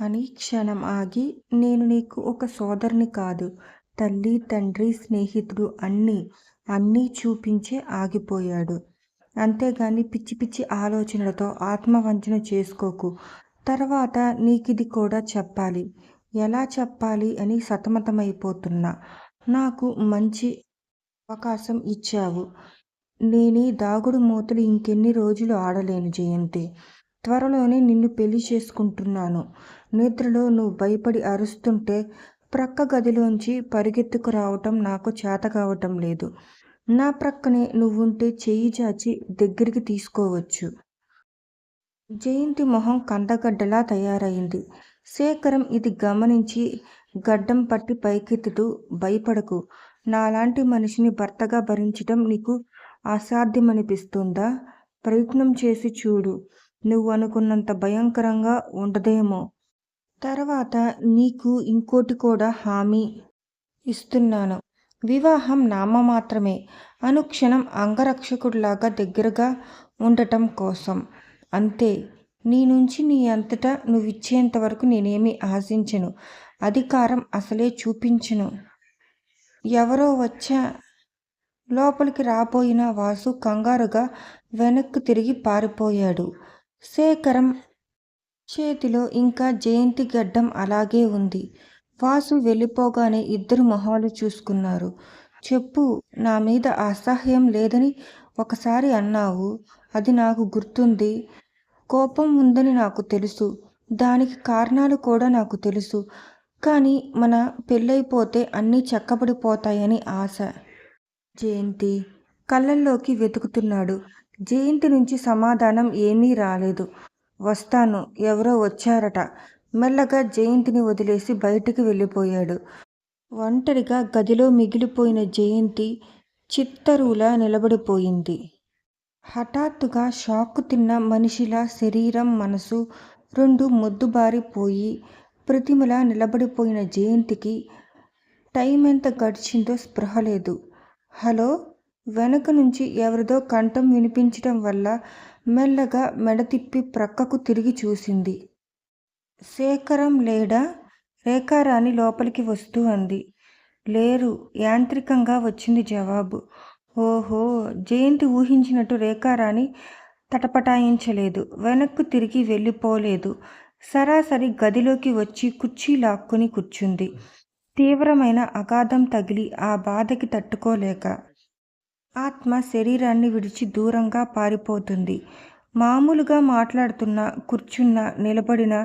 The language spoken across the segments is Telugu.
అని క్షణం ఆగి నేను నీకు ఒక సోదరుని కాదు. తల్లి తండ్రి స్నేహితుడు అన్నీ అన్నీ చూపించే ఆగిపోయాడు. అంతేగాని పిచ్చి పిచ్చి ఆలోచనలతో ఆత్మవంచన చేసుకోకు. తర్వాత నీకిది కూడా చెప్పాలి. ఎలా చెప్పాలి అని సతమతమైపోతున్నా. నాకు మంచి అవకాశం ఇచ్చావు. నేనీ దాగుడు మూతలు ఇంకెన్ని రోజులు ఆడలేను జయంతి. త్వరలోనే నిన్ను పెళ్ళి చేసుకుంటున్నాను. నిద్రలో నువ్వు భయపడి అరుస్తుంటే ప్రక్క గదిలోంచి పరిగెత్తుకు రావటం నాకు చేత కావటం లేదు. నా ప్రక్కనే నువ్వుంటే చెయ్యి చాచి దగ్గరికి తీసుకోవచ్చు. జయంతి మొహం కందగడ్డలా తయారైంది. శేఖరం ఇది గమనించి గడ్డం పట్టి పైకెత్తుతూ భయపడకు. నాలాంటి మనిషిని భర్తగా భరించటం నీకు అసాధ్యమనిపిస్తుందా? ప్రయత్నం చేసి చూడు. నువ్వు అనుకున్నంత భయంకరంగా ఉండదేమో. తర్వాత నీకు ఇంకోటి కూడా హామీ ఇస్తున్నాను. వివాహం నామమాత్రమే. అనుక్షణం అంగరక్షకుడిలాగా దగ్గరగా ఉండటం కోసం. అంతే. నీ నుంచి నీ అంతటా నువ్వు ఇచ్చేంత వరకు నేనేమి ఆశించను. అధికారం అసలే చూపించను. ఎవరో వచ్చా? లోపలికి రాబోయిన వాసు కంగారుగా వెనక్కు తిరిగి పారిపోయాడు. శేఖరం చేతిలో ఇంకా జయంతి గడ్డం అలాగే ఉంది. వాసు వెళ్ళిపోగానే ఇద్దరు మొహాలు చూసుకున్నారు. చెప్పు నా మీద అసహ్యం లేదని ఒకసారి అన్నావు. అది నాకు గుర్తుంది. కోపం ఉందని నాకు తెలుసు. దానికి కారణాలు కూడా నాకు తెలుసు. కానీ మన పెళ్ళైపోతే అన్నీ చక్కబడిపోతాయని ఆశ. జయంతి కళ్ళల్లోకి వెతుకుతున్నాడు. జయంతి నుంచి సమాధానం ఏమీ రాలేదు. వస్తాను. ఎవరో వచ్చారట. మెల్లగా జయంతిని వదిలేసి బయటికి వెళ్ళిపోయాడు. ఒంటరిగా గదిలో మిగిలిపోయిన జయంతి చిత్తరువులా నిలబడిపోయింది. హఠాత్తుగా షాక్ తిన్న మనిషిలా శరీరం మనసు రెండు మొద్దుబారిపోయి ప్రతిమలా నిలబడిపోయిన జయంతికి టైం ఎంత గడిచిందో స్పృహ లేదు. హలో? వెనక నుంచి ఎవరిదో కంఠం వినిపించటం వల్ల మెల్లగా మెడ తిప్పి ప్రక్కకు తిరిగి చూసింది. శేఖరం లేడా? రేఖారాణి లోపలికి వస్తూ అంది. లేరు. యాంత్రికంగా వచ్చింది జవాబు. ఓహో! జయంతి ఊహించినట్టు రేఖారాణి తటపటాయించలేదు. వెనక్కు తిరిగి వెళ్ళిపోలేదు. సరాసరి గదిలోకి వచ్చి కుర్చీ లాక్కుని కూర్చుంది. తీవ్రమైన అగాధం తగిలి ఆ బాధకి తట్టుకోలేక ఆత్మ శరీరాన్ని విడిచి దూరంగా పారిపోతుంది. మామూలుగా మాట్లాడుతున్నా కూర్చున్నా నిలబడినా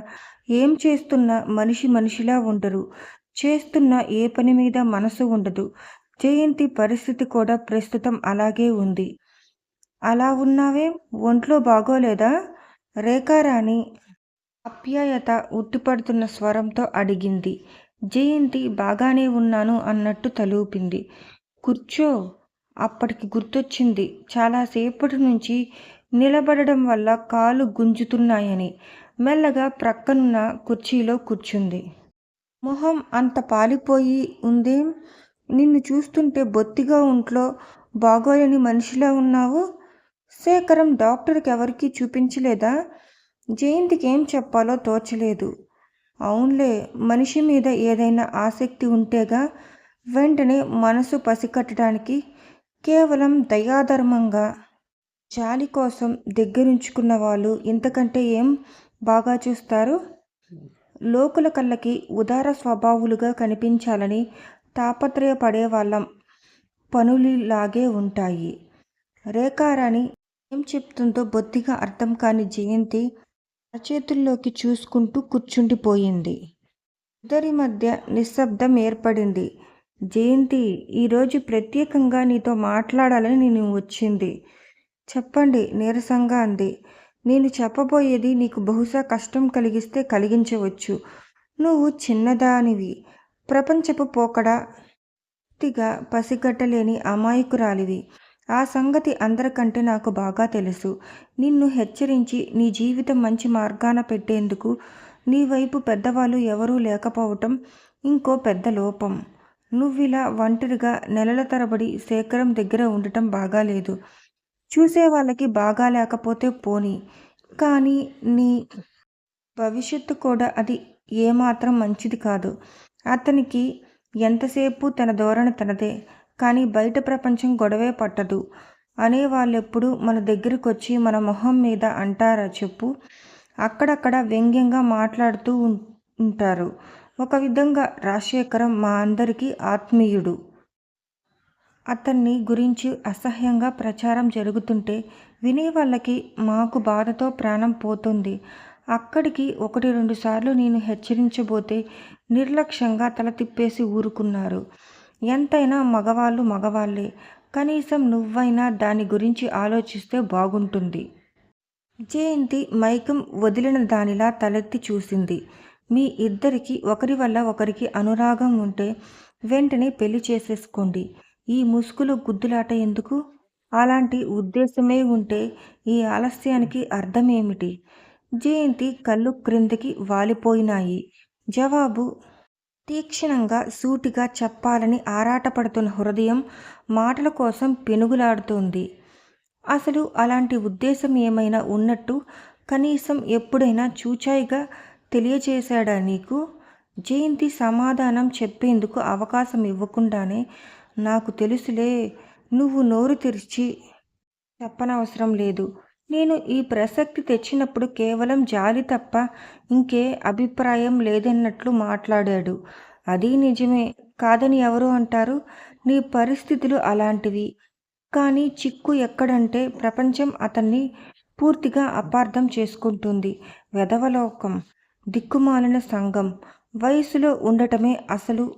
ఏం చేస్తున్నా మనిషి మనిషిలా ఉండరు. చేస్తున్న ఏ పని మీద మనసు ఉండదు. జయంతి పరిస్థితి కూడా ప్రస్తుతం అలాగే ఉంది. అలా ఉన్నావే? ఒంట్లో బాగోలేదా? రేఖారాణి అప్యాయత ఉట్టిపడుతున్న స్వరంతో అడిగింది. జయంతి బాగానే ఉన్నాను అన్నట్టు తలూపింది. కూర్చో. అప్పటికి గుర్తొచ్చింది. చాలాసేపటి నుంచి నిలబడడం వల్ల కాలు గుంజుతున్నాయని. మెల్లగా ప్రక్కనున్న కుర్చీలో కూర్చుంది. మొహం అంత పాలిపోయి ఉందేం? నిన్ను చూస్తుంటే బొత్తిగా ఒంట్లో బాగోలేని మనిషిలా ఉన్నావు? శేఖరం డాక్టర్కి ఎవరికీ చూపించలేదా? జయంతికి ఏం చెప్పాలో తోచలేదు. అవునులే మనిషి మీద ఏదైనా ఆసక్తి ఉంటేగా వెంటనే మనసు పసికట్టడానికి కేవలం దయాధర్మంగా జాలి కోసం దగ్గరుంచుకున్న వాళ్ళు ఇంతకంటే ఏం బాగా చూస్తారు? లోకుల కళ్ళకి ఉదార స్వభావులుగా కనిపించాలని తాపత్రయపడే వాళ్ళం పనులు లాగే ఉంటాయి. రేఖారాణి ఏం చెప్తుందో బొత్తిగా అర్థం కాని జయంతి అరచేతుల్లోకి చూసుకుంటూ కూర్చుండిపోయింది. ఇద్దరి మధ్య నిశ్శబ్దం ఏర్పడింది. జయంతి ఈరోజు ప్రత్యేకంగా నీతో మాట్లాడాలని నేను వచ్చింది. చెప్పండి నీరసంగా అంది. నేను చెప్పబోయేది నీకు బహుశా కష్టం కలిగిస్తే కలిగించవచ్చు. నువ్వు చిన్నదానివి. ప్రపంచపు పోకడా పూర్తిగా పసిగట్టలేని అమాయకురాలివి. ఆ సంగతి అందరికంటే నాకు బాగా తెలుసు. నిన్ను హెచ్చరించి నీ జీవితం మంచి మార్గాన పెట్టేందుకు నీ వైపు పెద్దవాళ్ళు ఎవరూ లేకపోవటం ఇంకో పెద్ద లోపం. నువ్విలా ఒంటరిగా నెలల తరబడి శేఖరం దగ్గర ఉండటం బాగాలేదు. చూసే వాళ్ళకి బాగా లేకపోతే పోనీ. కానీ నీ భవిష్యత్తు కూడా అది ఏమాత్రం మంచిది కాదు. అతనికి ఎంతసేపు తన ధోరణి తనదే. కానీ బయట ప్రపంచం గొడవే పట్టదు. అనేవాళ్ళెప్పుడు మన దగ్గరికి వచ్చి మన మొహం మీద అంటారా చెప్పు? అక్కడక్కడ వ్యంగ్యంగా మాట్లాడుతూ ఉంటారు. ఒక విధంగా రాజశేఖరం మా అందరికీ ఆత్మీయుడు. అతన్ని గురించి అసహ్యంగా ప్రచారం జరుగుతుంటే వినే వాళ్ళకి మాకు బాధతో ప్రాణం పోతుంది. అక్కడికి ఒకటి రెండు సార్లు నేను హెచ్చరించబోతే నిర్లక్ష్యంగా తల తిప్పేసి ఊరుకున్నారు. ఎంతైనా మగవాళ్ళు మగవాళ్ళే. కనీసం నువ్వైనా దాని గురించి ఆలోచిస్తే బాగుంటుంది. జయంతి మైకం వదిలిన దానిలా తలెత్తి చూసింది. మీ ఇద్దరికి ఒకరి వల్ల ఒకరికి అనురాగం ఉంటే వెంటనే పెళ్ళి చేసేసుకోండి. ఈ ముసుగులు గుద్దులాట ఎందుకు? అలాంటి ఉద్దేశమే ఉంటే ఈ ఆలస్యానికి అర్థమేమిటి? జయంతి కళ్ళు క్రిందికి వాలిపోయినాయి. జవాబు తీక్షణంగా సూటిగా చెప్పాలని ఆరాటపడుతున్న హృదయం మాటల కోసం పెనుగులాడుతోంది. అసలు అలాంటి ఉద్దేశం ఏమైనా ఉన్నట్టు కనీసం ఎప్పుడైనా చూచాయిగా తెలియచేశాడా నీకు? జయంతి సమాధానం చెప్పేందుకు అవకాశం ఇవ్వకుండానే నాకు తెలుసులే నువ్వు నోరు తెరిచి చెప్పనవసరం లేదు. నేను ఈ ప్రసక్తి తెచ్చినప్పుడు కేవలం జాలి తప్ప ఇంకే అభిప్రాయం లేదన్నట్లు మాట్లాడాడు. అది నిజమే కాదని ఎవరు అంటారు? నీ పరిస్థితులు అలాంటివి. కానీ చిక్కు ఎక్కడంటే ప్రపంచం అతన్ని పూర్తిగా అపార్థం చేసుకుంటుంది. వెధవలోకం. దిక్కుమాలిన సంఘం వయసులో ఉండటమే అసలు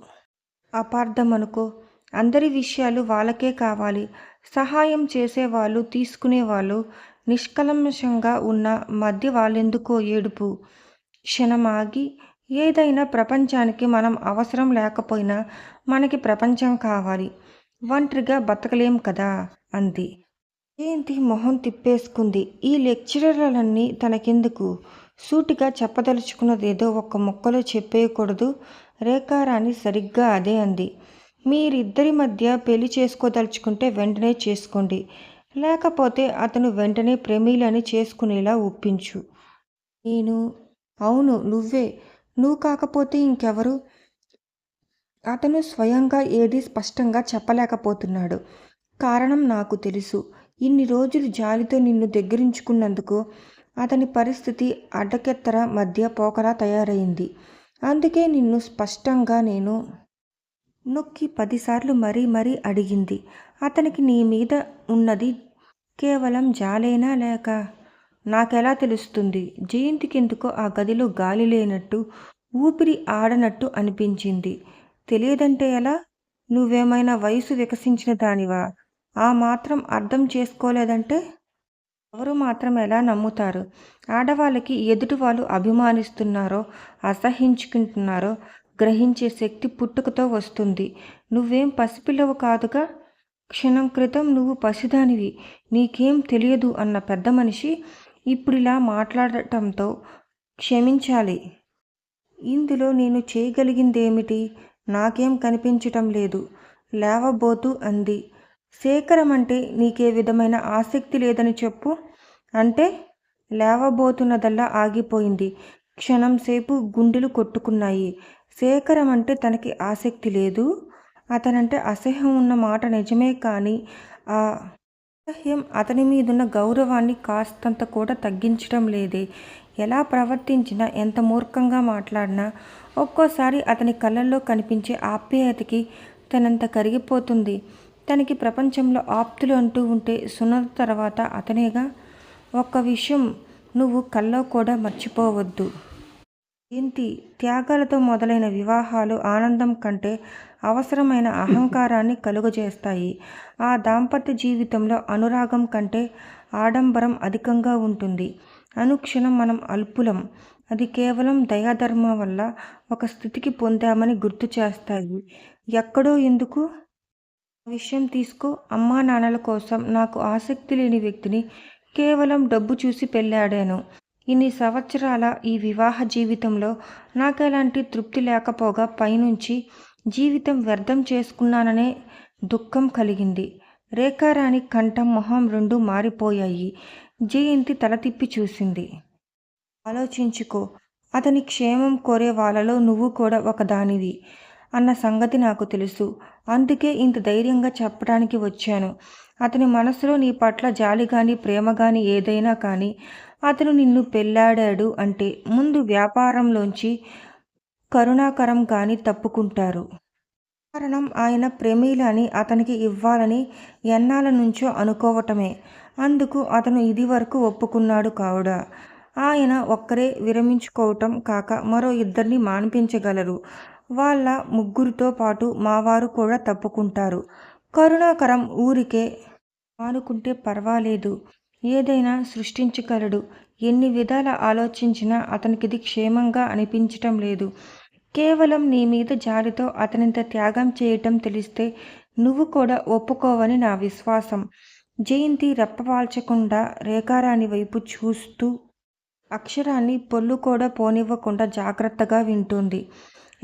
అపార్థమనుకో. అందరి విషయాలు వాళ్ళకే కావాలి. సహాయం చేసేవాళ్ళు తీసుకునేవాళ్ళు నిష్కలంషంగా ఉన్న మధ్య వాళ్ళెందుకో ఏడుపు. క్షణమాగి ఏదైనా ప్రపంచానికి మనం అవసరం లేకపోయినా మనకి ప్రపంచం కావాలి. ఒంటరిగా బతకలేం కదా అంది. ఏంటి మొహం తిప్పేసుకుంది. ఈ లెక్చరర్లన్నీ తనకెందుకు? సూటిగా చెప్పదలుచుకున్నదేదో ఒక్క మొక్కలో చెప్పేయకూడదు. రేఖారాణి సరిగ్గా అదే అంది. మీరిద్దరి మధ్య పెళ్ళి చేసుకోదలుచుకుంటే వెంటనే చేసుకోండి. లేకపోతే అతను వెంటనే ప్రమీలని చేసుకునేలా ఒప్పించు. నేను? అవును నువ్వే. నువ్వు కాకపోతే ఇంకెవరు? అతను స్వయంగా ఏది స్పష్టంగా చెప్పలేకపోతున్నాడు. కారణం నాకు తెలుసు. ఇన్ని రోజులు జాలితో నిన్ను దగ్గరించుకున్నందుకు అతని పరిస్థితి అడ్డకెత్తర మధ్య పోకలా తయారైంది. అందుకే నిన్ను స్పష్టంగా నేను నొక్కి పదిసార్లు మరీ మరీ అడిగింది. అతనికి నీ మీద ఉన్నది కేవలం జాలేనా లేక నాకెలా తెలుస్తుంది? జయంతికెందుకో ఆ గదిలో గాలి లేనట్టు ఊపిరి ఆడనట్టు అనిపించింది. తెలియదంటే ఎలా? నువ్వేమైనా వయసు వికసించిన దానివా? ఆ మాత్రం అర్థం చేసుకోలేదంటే ఎవరు మాత్రం ఎలా నమ్ముతారు? ఆడవాళ్ళకి ఎదుటి వాళ్ళు అభిమానిస్తున్నారో అసహించుకుంటున్నారో గ్రహించే శక్తి పుట్టుకతో వస్తుంది. నువ్వేం పసిపిల్లవు కాదుగా? క్షణం క్రితం నువ్వు పసిదానివి. నీకేం తెలియదు అన్న పెద్ద మనిషి ఇప్పుడు ఇలా మాట్లాడటంతో క్షమించాలి. ఇందులో నేను చేయగలిగిందేమిటి? నాకేం కనిపించటం లేదు. లేవబోతూ అంది. శేఖరం అంటే నీకే విధమైన ఆసక్తి లేదని చెప్పు. అంటే లేవబోతున్నదల్లా ఆగిపోయింది. క్షణం సేపు గుండెలు కొట్టుకున్నాయి. శేఖరం అంటే తనకి ఆసక్తి లేదు. అతనంటే అసహ్యం ఉన్న మాట నిజమే కానీ ఆ అసహ్యం అతని మీదున్న గౌరవాన్ని కాస్తంత కూడా తగ్గించడం లేదే. ఎలా ప్రవర్తించినా ఎంత మూర్ఖంగా మాట్లాడినా ఒక్కోసారి అతని కళ్ళల్లో కనిపించే ఆప్యాయతకి తనంత కరిగిపోతుంది. తనకి ప్రపంచంలో ఆప్తులు అంటూ ఉంటే సున్నత తర్వాత అతనేగా ఒక్క విషయం నువ్వు కల్లో కూడా మర్చిపోవద్దు. ఏంటి? త్యాగాలతో మొదలైన వివాహాలు ఆనందం కంటే అవసరమైన అహంకారాన్ని కలుగజేస్తాయి. ఆ దాంపత్య జీవితంలో అనురాగం కంటే ఆడంబరం అధికంగా ఉంటుంది. అనుక్షణం మనం అల్పులం. అది కేవలం దయాధర్మం వల్ల ఒక స్థితికి పొందామని గుర్తు చేస్తాయి. ఎక్కడో ఎందుకు? విషయం తీసుకో. అమ్మా నాన్నల కోసం నాకు ఆసక్తి లేని వ్యక్తిని కేవలం డబ్బు చూసి పెళ్ళాడాను. ఇన్ని సంవత్సరాల ఈ వివాహ జీవితంలో నాకు ఎలాంటి తృప్తి లేకపోగా పైనుంచి జీవితం వ్యర్థం చేసుకున్నాననే దుఃఖం కలిగింది. రేఖారాణి కంఠం మొహం రెండు మారిపోయాయి. జయంతి తల తిప్పి చూసింది. ఆలోచించుకో. అతని క్షేమం కోరే వాళ్ళలో నువ్వు కూడా ఒకదానివి అన్న సంగతి నాకు తెలుసు. అందుకే ఇంత ధైర్యంగా చెప్పడానికి వచ్చాను. అతని మనసులో నీ పట్ల జాలి కానీ ప్రేమ కానీ ఏదైనా కానీ అతను నిన్ను పెళ్ళాడాడు అంటే ముందు వ్యాపారంలోంచి కరుణాకరం కానీ తప్పుకుంటారు. కారణం ఆయన ప్రేమీలని అతనికి ఇవ్వాలని ఎన్నాల నుంచో అనుకోవటమే. అందుకు అతను ఇది వరకు ఒప్పుకున్నాడు కావుడ. ఆయన ఒక్కరే విరమించుకోవటం కాక మరో ఇద్దరిని మాన్పించగలరు. వాళ్ళ ముగ్గురితో పాటు మావారు కూడా తప్పుకుంటారు. కరుణాకరం ఊరికే ఆనుకుంటే పర్వాలేదు. ఏదైనా సృష్టించగలడు. ఎన్ని విధాల ఆలోచించినా అతనికిది క్షేమంగా అనిపించటం లేదు. కేవలం నీ మీద జాలితో అతనింత త్యాగం చేయటం తెలిస్తే నువ్వు కూడా ఒప్పుకోవని నా విశ్వాసం. జయంతి రెప్పవాల్చకుండా రేఖారాణి వైపు చూస్తూ అక్షరాన్ని పొల్లు కూడా పోనివ్వకుండా జాగ్రత్తగా వింటుంది.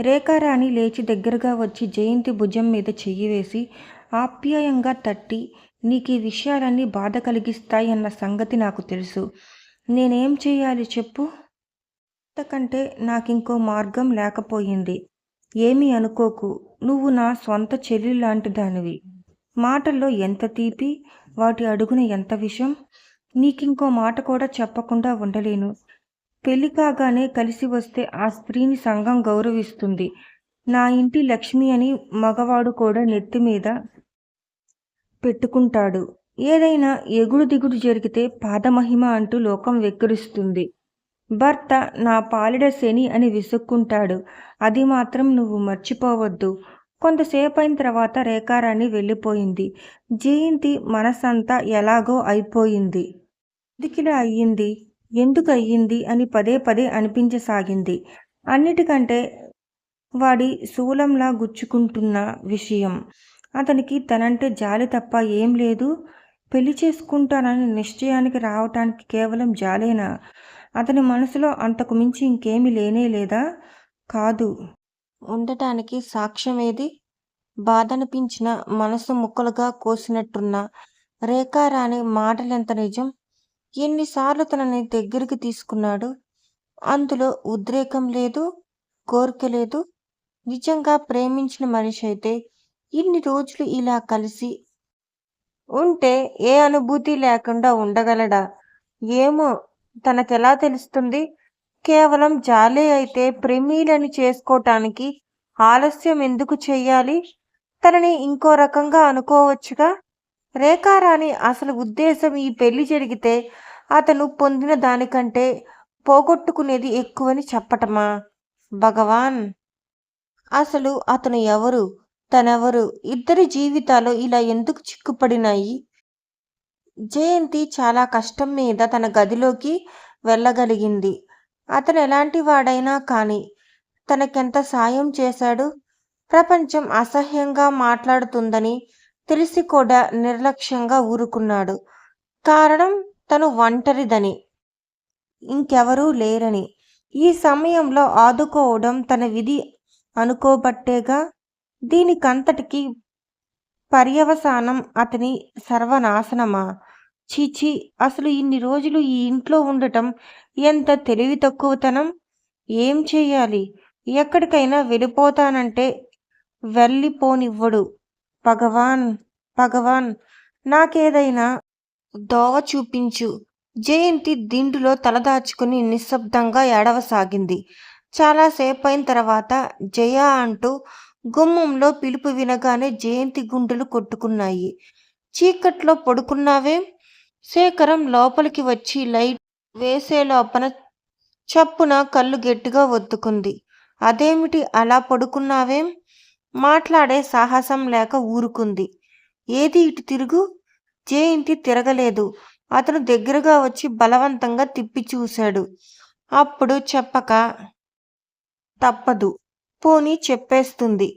రేఖారాణి లేచి దగ్గరగా వచ్చి జయంతి భుజం మీద చెయ్యి వేసి ఆప్యాయంగా తట్టి నీకు ఈ విషయాలన్నీ బాధ కలిగిస్తాయి అన్న సంగతి నాకు తెలుసు. నేనేం చేయాలి చెప్పు? అంతకంటే నాకింకో మార్గం లేకపోయింది. ఏమీ అనుకోకు. నువ్వు నా సొంత చెల్లి లాంటి దానివి మాటల్లో ఎంత తీపి వాటి అడుగున ఎంత విషం? నీకింకో మాట కూడా చెప్పకుండా ఉండలేను. పెళ్ళి కాగానే కలిసి వస్తే ఆ స్త్రీని సంఘం గౌరవిస్తుంది. నా ఇంటి లక్ష్మి అని మగవాడు కూడా నెత్తి మీద పెట్టుకుంటాడు. ఏదైనా ఎగుడు దిగుడు జరిగితే పాదమహిమ అంటూ లోకం వెక్కిరిస్తుంది. భర్త నా పాలిడ శని అని విసుక్కుంటాడు. అది మాత్రం నువ్వు మర్చిపోవద్దు. కొంతసేపు అయిన తర్వాత రేఖారాణి వెళ్ళిపోయింది. జయంతి మనసంతా ఎలాగో అయిపోయింది. ఎందుకిలా అయ్యింది. ఎందుకు అయ్యింది అని పదే పదే అనిపించసాగింది. అన్నిటికంటే వాడి శూలంలా గుచ్చుకుంటున్న విషయం అతనికి తనంటే జాలి తప్ప ఏం లేదు. పెళ్ళి చేసుకుంటానని నిశ్చయానికి రావటానికి కేవలం జాలేనా? అతని మనసులో అంతకు మించి ఇంకేమీ లేనే లేదా? కాదు. ఉండటానికి సాక్ష్యమేది? బాధనిపించిన మనసు ముక్కలుగా కోసినట్టున్న రేఖారాణి మాటలెంత నిజం? ఎన్నిసార్లు తనని దగ్గరికి తీసుకున్నాడు? అందులో ఉద్రేకం లేదు కోరిక లేదు. నిజంగా ప్రేమించిన మనిషి అయితే ఇన్ని రోజులు ఇలా కలిసి ఉంటే ఏ అనుభూతి లేకుండా ఉండగలడా? ఏమో తనకెలా తెలుస్తుంది? కేవలం జాలే అయితే ప్రేమీలని చేసుకోటానికి ఆలస్యం ఎందుకు చెయ్యాలి తనని ఇంకో రకంగా అనుకోవచ్చుగా? రేఖారాణి అసలు ఉద్దేశం ఈ పెళ్ళి జరిగితే అతను పొందిన దానికంటే పోగొట్టుకునేది ఎక్కువని చెప్పటమా? భగవాన్! అసలు అతను ఎవరు? తనెవరు? ఇద్దరి జీవితాలు ఇలా ఎందుకు చిక్కుపడినాయి? జయంతి చాలా కష్టం మీద తన గదిలోకి వెళ్ళగలిగింది. అతను ఎలాంటి వాడైనా కానీ తనకెంత సాయం చేశాడు? ప్రపంచం అసహ్యంగా మాట్లాడుతుందని తెలిసి కూడా నిర్లక్ష్యంగా ఊరుకున్నాడు. కారణం తను ఒంటరిదని. ఇంకెవరూ లేరని. ఈ సమయంలో ఆదుకోవడం తన విధి అనుకోబట్టేగా దీనికంతటికి పర్యవసానం అతని సర్వనాశనమా? చీచి అసలు ఇన్ని రోజులు ఈ ఇంట్లో ఉండటం ఎంత తెలివి తక్కువతనం? ఏం చేయాలి? ఎక్కడికైనా వెళ్ళిపోతానంటే వెళ్ళిపోనివ్వడు. భగవాన్ భగవాన్ నాకేదైనా దోవ చూపించు. జయంతి దిండులో తలదాచుకుని నిశ్శబ్దంగా ఏడవసాగింది. చాలాసేపు అయిన తర్వాత జయ అంటూ గుమ్మంలో పిలుపు వినగానే జయంతి గుండెలు కొట్టుకున్నాయి. చీకట్లో పడుకున్నావేం? శేఖరం లోపలికి వచ్చి లైట్ వేసే లోపల చప్పున కళ్ళు గట్టిగా ఒత్తుకుంది. అదేమిటి అలా పడుకున్నావేం? మాట్లాడే సాహసం లేక ఊరుకుంది. ఏది ఇటు తిరుగు? జయంతి తిరగలేదు. అతను దగ్గరగా వచ్చి బలవంతంగా తిప్పి చూశాడు. అప్పుడు చెప్పక తప్పదు. పోనీ చెప్పేస్తుంది.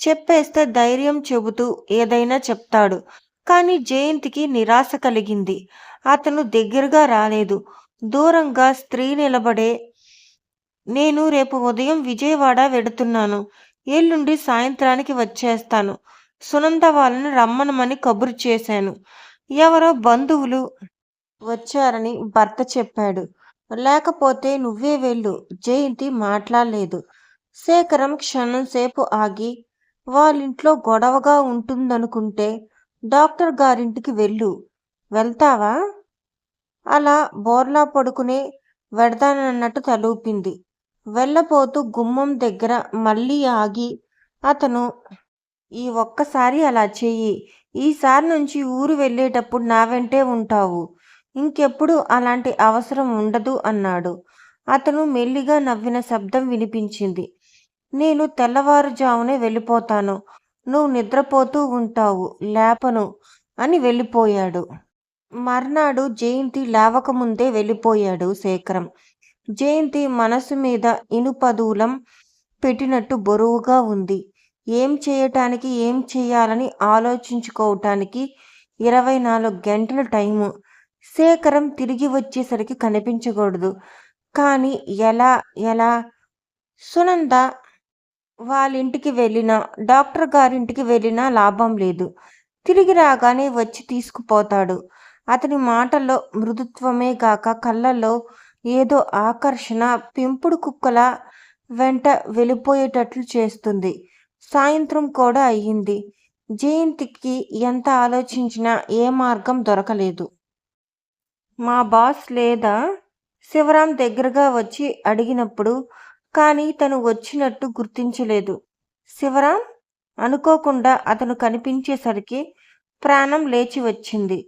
చెప్పేస్తే ధైర్యం చెబుతూ ఏదైనా చెప్తాడు. కానీ జయంతికి నిరాశ కలిగింది. అతను దగ్గరగా రాలేదు. దూరంగా స్త్రీ నిలబడే నేను రేపు ఉదయం విజయవాడ వెడుతున్నాను. ఎల్లుండి సాయంత్రానికి వచ్చేస్తాను. సునంద వాళ్ళని రమ్మనమని కబురు చేశాను. ఎవరో బంధువులు వచ్చారని భర్త చెప్పాడు. లేకపోతే నువ్వే వెళ్ళు. జయంతి మాట్లాడలేదు. శేఖరం క్షణం సేపు ఆగి వాళ్ళింట్లో గొడవగా ఉంటుందనుకుంటే డాక్టర్ గారింటికి వెళ్ళు. వెళ్తావా? అలా బోర్లా పడుకునే వెడదానన్నట్టు తలూపింది. వెళ్ళపోతూ గుమ్మం దగ్గర మళ్ళీ ఆగి అతను ఈ ఒక్కసారి అలా చెయ్యి. ఈసారి నుంచి ఊరు వెళ్ళేటప్పుడు నా వెంటే ఉంటావు. ఇంకెప్పుడు అలాంటి అవసరం ఉండదు అన్నాడు. అతను మెల్లిగా నవ్విన శబ్దం వినిపించింది. నేను తెల్లవారుజామునే వెళ్ళిపోతాను. నువ్వు నిద్రపోతూ ఉంటావు. లేపను అని వెళ్ళిపోయాడు. మర్నాడు జయంతి లేవకముందే వెళ్ళిపోయాడు శేఖరం. జయంతి మనసు మీద ఇనుపదూలం పెట్టినట్టు బరువుగా ఉంది. ఏం చేయటానికి ఏం చేయాలని ఆలోచించుకోవటానికి ఇరవై నాలుగు గంటల టైము. శేఖరం తిరిగి వచ్చేసరికి కనిపించకూడదు. కానీ ఎలా ఎలా? సునంద వాళ్ళింటికి వెళ్ళినా డాక్టర్ గారింటికి వెళ్ళినా లాభం లేదు. తిరిగి రాగానే వచ్చి తీసుకుపోతాడు. అతని మాటల్లో మృదుత్వమే గాక కళ్ళల్లో ఏదో ఆకర్షణ పెంపుడు కుక్కల వెంట వెళ్ళిపోయేటట్లు చేస్తుంది. సాయంత్రం కూడా అయ్యింది. జయంతికి ఎంత ఆలోచించినా ఏ మార్గం దొరకలేదు. మా బాస్ లేదా శివరాం దగ్గరగా వచ్చి అడిగినప్పుడు కానీ తను వచ్చినట్టు గుర్తించలేదు. శివరాం? అనుకోకుండా అతను కనిపించేసరికి ప్రాణం లేచి వచ్చింది.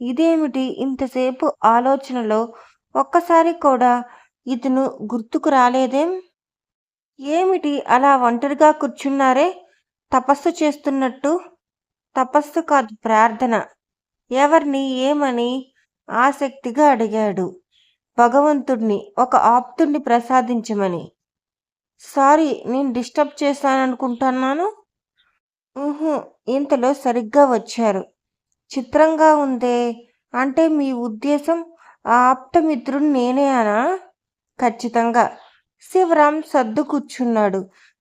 ఇదేమిటి ఇంతసేపు ఆలోచనలో ఒక్కసారి కూడా ఇతను గుర్తుకు రాలేదేం? ఏమిటి అలా ఒంటరిగా కూర్చున్నారే? తపస్సు చేస్తున్నట్టు? తపస్సు కాదు ప్రార్థన. ఎవరిని ఏమని ఆసక్తిగా అడిగాడు. భగవంతుడిని ఒక ఆప్తుడిని ప్రసాదించమని. సారీ నేను డిస్టర్బ్ చేశాననుకుంటున్నాను? ఇంతలో సరిగ్గా వచ్చారు. చిత్రంగా ఉందే అంటే మీ ఉద్దేశం ఆ ఆప్తమిత్రుడు నేనే అనా? ఖచ్చితంగా. శివరాం సర్దు కూర్చున్నాడు.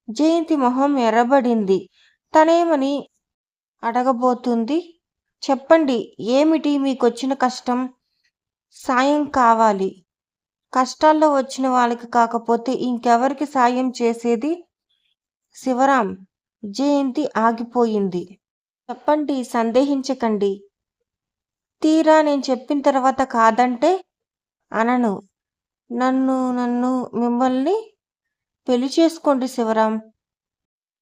జయంతి మొహం ఎర్రబడింది. తనేమని అడగబోతుంది? చెప్పండి ఏమిటి మీకొచ్చిన కష్టం? సాయం కావాలి. కష్టాల్లో వచ్చిన వాళ్ళకి కాకపోతే ఇంకెవరికి సాయం చేసేది? శివరాం జయంతి ఆగిపోయింది. చెప్పండి సందేహించకండి. తీరా నేను చెప్పిన తర్వాత కాదంటే అనను. నన్ను నన్ను మిమ్మల్ని పెళ్ళి చేసుకోండి శివరాం.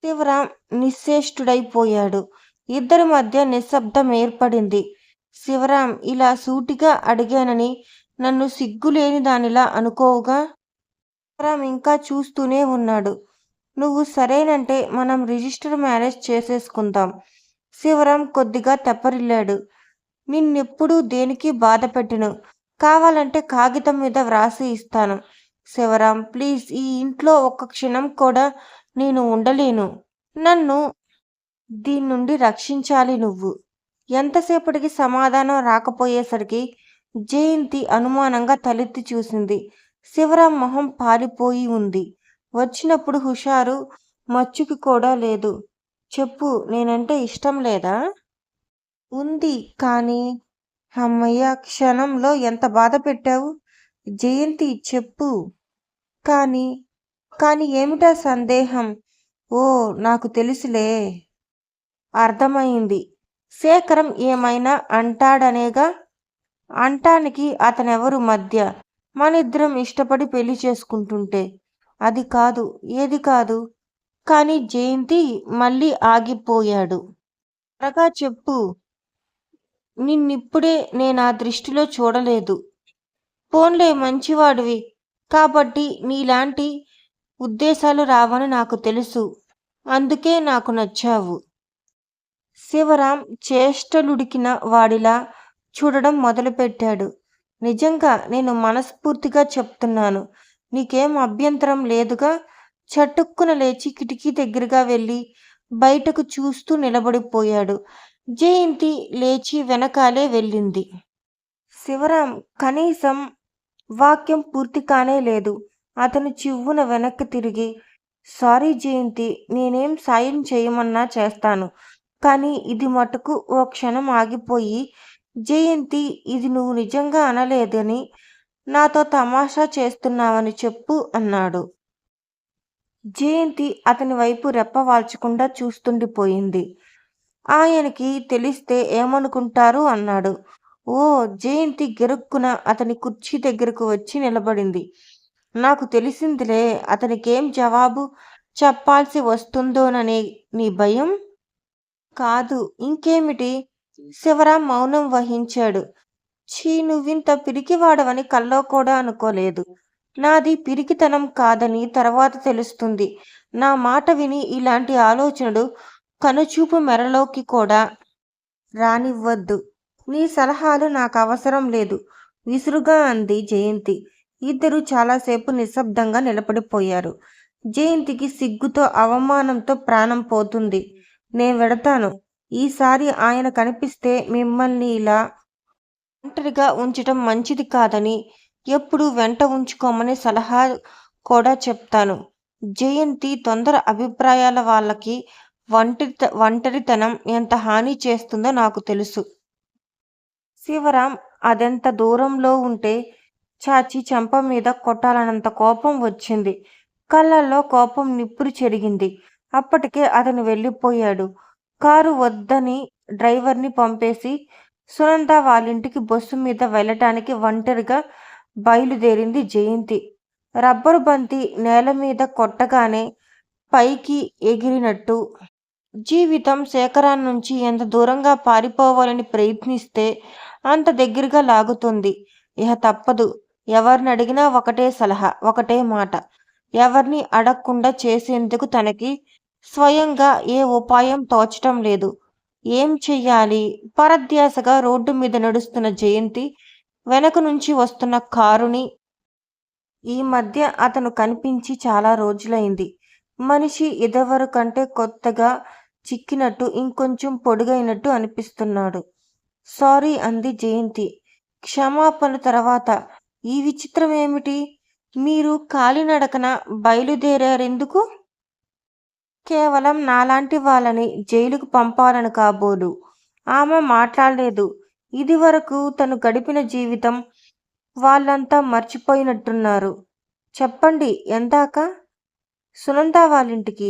శివరాం నిశ్చేష్టుడైపోయాడు. ఇద్దరి మధ్య నిశ్శబ్దం ఏర్పడింది. శివరాం ఇలా సూటిగా అడిగానని నన్ను సిగ్గులేని దానిలా అనుకోవుగా? శివరాం ఇంకా చూస్తూనే ఉన్నాడు. నువ్వు సరేనంటే మనం రిజిస్టర్ మ్యారేజ్ చేసేసుకుందాం. శివరాం కొద్దిగా తెప్పరిల్లాడు. నిన్నెప్పుడూ దేనికి బాధ పెట్టను. కావాలంటే కాగితం మీద వ్రాసి ఇస్తాను. శివరాం ప్లీజ్ ఈ ఇంట్లో ఒక్క క్షణం కూడా నేను ఉండలేను. నన్ను దీని నుండి రక్షించాలి నువ్వు. ఎంతసేపటికి సమాధానం రాకపోయేసరికి జయంతి అనుమానంగా తలెత్తి చూసింది. శివరాం మొహం పారిపోయి ఉంది. వచ్చినప్పుడు హుషారు మచ్చుకి కూడా లేదు. చెప్పు నేనంటే ఇష్టం లేదా? ఉంది. కానీ అమ్మయ్య క్షణంలో ఎంత బాధ పెట్టావు? జయంతి చెప్పు. కానీ కానీ ఏమిటా సందేహం? ఓ నాకు తెలుసులే. అర్థమైంది. శేఖరం ఏమైనా అంటాడనేగా? అంటానికి అతనెవరు మధ్య? మనిద్దరం ఇష్టపడి పెళ్ళి చేసుకుంటుంటే. అది కాదు ఏది కాదు. కానీ జయంతి మళ్ళీ ఆగిపోయాడు. త్వరగా చెప్పు. నిన్నిప్పుడే నేను ఆ దృష్టిలో చూడలేదు. పోన్లే మంచివాడివి కాబట్టి నీలాంటి ఉద్దేశాలు రావని నాకు తెలుసు. అందుకే నాకు నచ్చావు. శివరాం చేష్టలుడికిన వాడిలా చూడడం మొదలుపెట్టాడు. నిజంగా నేను మనస్ఫూర్తిగా చెప్తున్నాను. నీకేం అభ్యంతరం లేదుగా? చటుక్కున లేచి కిటికీ దగ్గరగా వెళ్ళి బయటకు చూస్తూ నిలబడిపోయాడు. జయంతి లేచి వెనకాలే వెళ్ళింది. శివరాం కనీసం వాక్యం పూర్తి కానే లేదు. అతను చివ్వున వెనక్కి తిరిగి సారీ జయంతి నేనేం సాయం చేయమన్నా చేస్తాను. కానీ ఇది మటుకు ఓ క్షణం ఆగిపోయి జయంతి ఇది నువ్వు నిజంగా అనలేదని నాతో తమాషా చేస్తున్నావని చెప్పు అన్నాడు. జయంతి అతని వైపు రెప్పవాల్చకుండా చూస్తుండిపోయింది. ఆయనకి తెలిస్తే ఏమనుకుంటారు? అన్నాడు. ఓ జయంతి గెరుక్కున అతని కుర్చీ దగ్గరకు వచ్చి నిలబడింది. నాకు తెలిసిందిలే అతనికేం జవాబు? చెప్పాల్సి వస్తుందోననే నీ భయం? కాదు ఇంకేమిటి? శివరాం మౌనం వహించాడు. ఛీ నువ్వింత పిరికివాడవని కల్లో కూడా అనుకోలేదు. నాది పిరికితనం కాదని తర్వాత తెలుస్తుంది. నా మాట విని ఇలాంటి ఆలోచనలు కనుచూపు మెరలోకి కూడా రానివ్వద్దు. నీ సలహాలు నాకు అవసరం లేదు. విసురుగా అంది జయంతి. ఇద్దరు చాలాసేపు నిశ్శబ్దంగా నిలబడిపోయారు. జయంతికి సిగ్గుతో అవమానంతో ప్రాణం పోతుంది. నేను వెడతాను. ఈసారి ఆయన కనిపిస్తే మిమ్మల్ని ఇలా ఒంటరిగా ఉంచడం మంచిది కాదని ఎప్పుడు వెంట ఉంచుకోమని సలహా కూడా చెప్తాను. జయంతి తొందర అభిప్రాయాల వాళ్ళకి ఒంటి ఒంటరితనం ఎంత హాని చేస్తుందో నాకు తెలుసు. శివరాం అదెంత దూరంలో ఉంటే చాచి చెంప మీద కొట్టాలన్నంత కోపం వచ్చింది. కళ్ళల్లో కోపం నిప్పురు చెరిగింది. అప్పటికే అతను వెళ్ళిపోయాడు. కారు వద్దని డ్రైవర్ని పంపేసి సునంద వాళ్ళింటికి బస్సు మీద వెళ్ళటానికి ఒంటరిగా బయలుదేరింది జయంతి. రబ్బరు బంతి నేల మీద కొట్టగానే పైకి ఎగిరినట్టు జీవితం శేఖరాన్ నుంచి ఎంత దూరంగా పారిపోవాలని ప్రయత్నిస్తే అంత దగ్గరగా లాగుతుంది. ఇహ తప్పదు. ఎవరిని అడిగినా ఒకటే సలహా ఒకటే మాట. ఎవరిని అడగకుండా చేసేందుకు తనకి స్వయంగా ఏ ఉపాయం తోచటం లేదు. ఏం చెయ్యాలి? పరధ్యాసగా రోడ్డు మీద నడుస్తున్న జయంతి వెనక నుంచి వస్తున్న కారుని ఈ మధ్య అతను కనిపించి చాలా రోజులైంది. మనిషి ఇదివరకంటే కొత్తగా చిక్కినట్టు ఇంకొంచెం పొడుగైనట్టు అనిపిస్తున్నాడు. సారీ అంది జయంతి. క్షమాపణ తర్వాత ఈ విచిత్రం ఏమిటి? మీరు కాలినడకన బయలుదేరారెందుకు? కేవలం నాలాంటి వాళ్ళని జైలుకు పంపాలని కాబోలు. ఆమె మాట్లాడలేదు. ఇది వరకు తను గడిపిన జీవితం వాళ్ళంతా మర్చిపోయినట్టున్నారు. చెప్పండి ఎందాక? సునంద వాళ్ళింటికి.